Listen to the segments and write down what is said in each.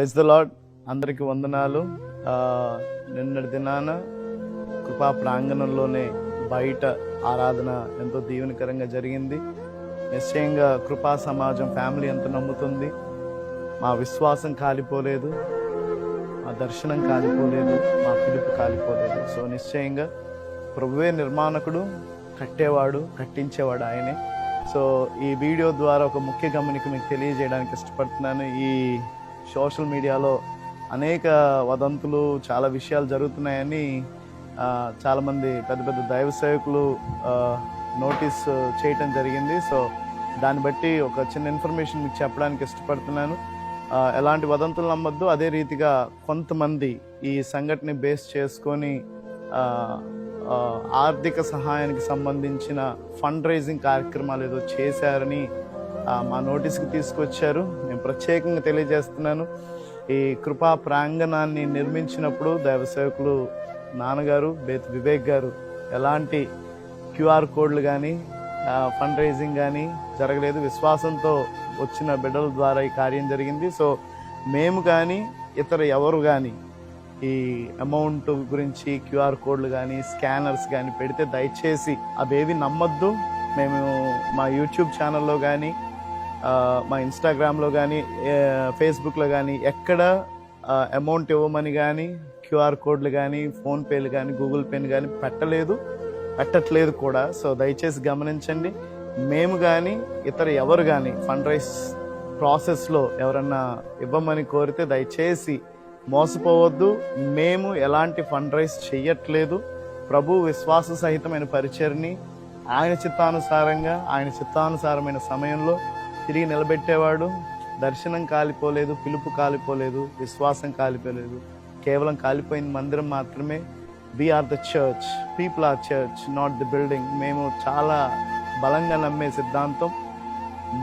Praise the lord అందరికి వందనాలు. నిన్నటి దినాన కృపా ప్రాంగణంలోనే బయట ఆరాధన ఎంతో దీవెనకరంగా జరిగింది. నిశ్చయంగా కృపా సమాజం ఫ్యామిలీ ఎంత నమ్ముతుంది. మా విశ్వాసం కాలిపోలేదు. మా దర్శనం కాలిపోలేదు. మా పిలుపు కాలిపోలేదు. సో నిశ్చయంగా ప్రభువే నిర్మాణకుడు కట్టేవాడు కట్టించేవాడు ఆయనే. సో ఈ వీడియో ద్వారా ఒక ముఖ్య గమనిక మీకు తెలియజేయడానికి ఇష్టపడుతున్నాను. ఈ సోషల్ మీడియాలో అనేక వదంతులు చాలా విషయాలు జరుగుతున్నాయని చాలామంది పెద్ద పెద్ద దైవ సేవకులు నోటీస్ చేయటం జరిగింది. సో దాన్ని బట్టి ఒక చిన్న ఇన్ఫర్మేషన్ మీకు చెప్పడానికి ఇష్టపడుతున్నాను. ఎలాంటి వదంతులు నమ్మొద్దు. అదే రీతిగా కొంతమంది ఈ సంఘటన బేస్ చేసుకొని ఆర్థిక సహాయానికి సంబంధించిన ఫండ్ రైజింగ్ కార్యక్రమాలు ఏదో చేశారని మా నోటీస్కి తీసుకొచ్చారు. నేను ప్రత్యేకంగా తెలియజేస్తున్నాను. ఈ కృపా ప్రాంగణాన్ని నిర్మించినప్పుడు దైవ సేవకులు నాన్నగారు బేత్ వివేక్ గారు ఎలాంటి క్యూఆర్ కోడ్లు కానీ ఫండ్ రైజింగ్ కానీ జరగలేదు. విశ్వాసంతో వచ్చిన బిడ్డల ద్వారా ఈ కార్యం జరిగింది. సో మేము కానీ ఇతర ఎవరు కానీ ఈ అమౌంట్ గురించి క్యూఆర్ కోడ్లు కానీ స్కానర్స్ కానీ పెడితే దయచేసి అవేవి నమ్మొద్దు. మేము మా యూట్యూబ్ ఛానల్లో కానీ మా ఇన్స్టాగ్రామ్లో కానీ ఫేస్బుక్లో కానీ ఎక్కడ అమౌంట్ ఇవ్వమని కానీ క్యూఆర్ కోడ్లు కానీ ఫోన్పేలు కానీ గూగుల్ పేని కానీ పెట్టలేదు. పెట్టట్లేదు కూడా. సో దయచేసి గమనించండి. మేము కానీ ఇతర ఎవరు కానీ ఫండ్ రైస్ ప్రాసెస్లో ఎవరన్నా ఇవ్వమని కోరితే దయచేసి మోసపోవద్దు. మేము ఎలాంటి ఫండ్ రైస్ చెయ్యట్లేదు. ప్రభు విశ్వాస సహితమైన పరిచయని ఆయన చిత్తానుసారంగా ఆయన చిత్తానుసారమైన సమయంలో తిరిగి నిలబెట్టేవాడు. దర్శనం కాలిపోలేదు పిలుపు కాలిపోలేదు విశ్వాసం కాలిపోలేదు. కేవలం కాలిపోయిన మందిరం మాత్రమే. We are the church people are church not the building మేము చాలా బలంగా నమ్మే సిద్ధాంతం.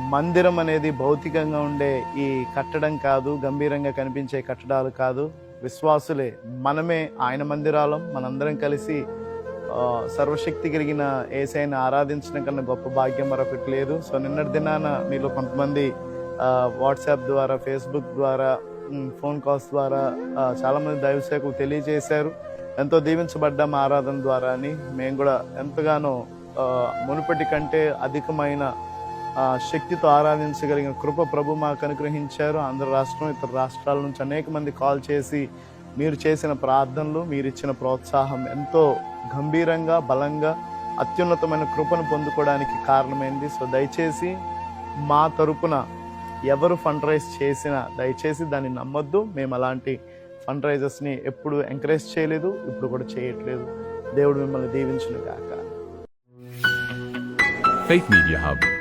మందిరం అనేది భౌతికంగా ఉండే ఈ కట్టడం కాదు గంభీరంగా కనిపించే కట్టడాలు కాదు. విశ్వాసులే. మనమే ఆయన మందిరాలం మనందరం కలిసి సర్వశక్తి కలిగిన ఏసైని ఆరాధించడం కన్నా గొప్ప భాగ్యం మరొకటి లేదు. సో నిన్నటి దినాన మీలో కొంతమంది వాట్సాప్ ద్వారా ఫేస్బుక్ ద్వారా ఫోన్ కాల్స్ ద్వారా చాలామంది దైవసేకు తెలియజేశారు. ఎంతో దీవించబడ్డాం ఆరాధన ద్వారా అని మేము కూడా ఎంతగానో మునుపటి కంటే అధికమైన శక్తితో ఆరాధించగలిగిన కృప ప్రభు మాకు అనుగ్రహించారు. ఆంధ్ర రాష్ట్రం ఇతర రాష్ట్రాల నుంచి అనేక మంది కాల్ చేసి మీరు చేసిన ప్రార్థనలు మీరు ఇచ్చిన ప్రోత్సాహం ఎంతో గంభీరంగా బలంగా అత్యున్నతమైన కృపను పొందుకోవడానికి కారణమైంది. సో దయచేసి మా తరపున ఎవరు ఫండ్ రైజ్ చేసినా దయచేసి దాన్ని నమ్మొద్దు. మేము అలాంటి ఫండ్ రైజర్స్ని ఎప్పుడు ఎంకరేజ్ చేయలేదు ఇప్పుడు కూడా చేయట్లేదు. దేవుడు మిమ్మల్ని దీవించును గాక Faith Media Hub.